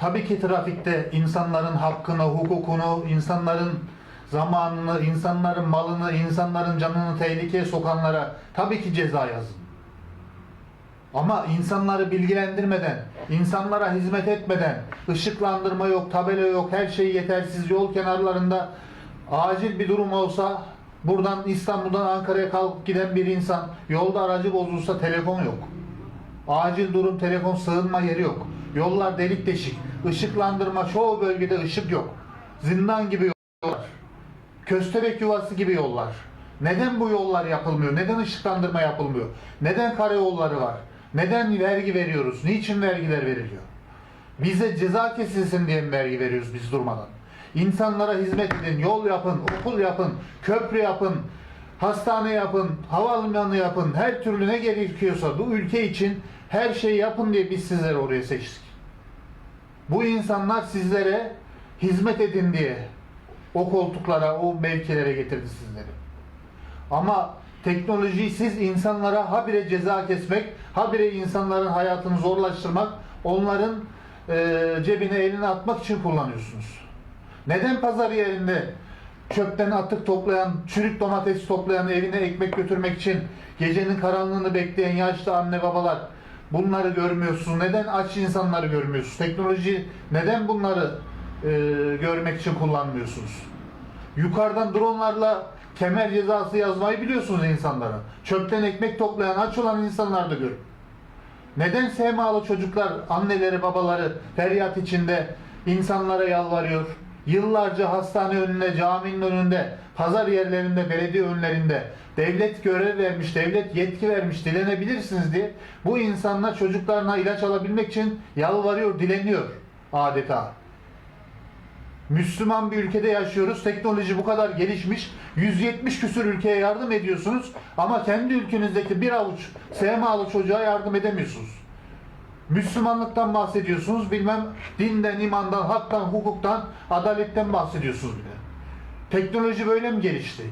Tabii ki trafikte insanların hakkını, hukukunu, insanların zamanını, insanların malını, insanların canını tehlikeye sokanlara tabii ki ceza yazın. Ama insanları bilgilendirmeden, insanlara hizmet etmeden, ışıklandırma yok, tabela yok, her şey yetersiz yol kenarlarında acil bir durum olsa buradan İstanbul'dan Ankara'ya kalkıp giden bir insan yolda aracı bozulsa telefon yok. Acil durum telefon sığınma yeri yok. Yollar delik deşik. Işıklandırma çoğu bölgede ışık yok. Zindan gibi yollar. Köstebek yuvası gibi yollar. Neden bu yollar yapılmıyor? Neden ışıklandırma yapılmıyor? Neden karayolları var? Neden vergi veriyoruz? Niçin vergiler veriliyor? Bize ceza kesilsin diye mi vergi veriyoruz biz durmadan? İnsanlara hizmet edin, yol yapın, okul yapın, köprü yapın, hastane yapın, havalimanı yapın, her türlü ne gerekiyorsa bu ülke için her şeyi yapın diye biz sizleri oraya seçtik. Bu insanlar sizlere hizmet edin diye o koltuklara, o mevkilere getirdi sizleri. Ama teknolojiyi siz insanlara habire ceza kesmek, habire insanların hayatını zorlaştırmak, onların eee, cebine elini atmak için kullanıyorsunuz. Neden pazar yerinde çöpten atık toplayan, çürük domates toplayan, evine ekmek götürmek için gecenin karanlığını bekleyen yaşlı anne babalar bunları görmüyorsunuz? Neden aç insanları görmüyorsunuz? Teknoloji neden bunları eee, görmek için kullanmıyorsunuz? Yukarıdan dronlarla kemer cezası yazmayı biliyorsunuz insanlara. Çöpten ekmek toplayan aç olan insanlar da görün. Neden semalı çocuklar, anneleri, babaları feryat içinde insanlara yalvarıyor? Yıllarca hastane önünde, caminin önünde, pazar yerlerinde, belediye önlerinde devlet görev vermiş, devlet yetki vermiş, dilenebilirsiniz diye bu insanlar çocuklarına ilaç alabilmek için yalvarıyor, dileniyor adeta. Müslüman bir ülkede yaşıyoruz. Teknoloji bu kadar gelişmiş. 170 küsür ülkeye yardım ediyorsunuz. Ama kendi ülkenizdeki bir avuç semalı çocuğa yardım edemiyorsunuz. Müslümanlıktan bahsediyorsunuz. Bilmem dinden, imandan, haktan, hukuktan, adaletten bahsediyorsunuz bir de. Teknoloji böyle mi gelişti?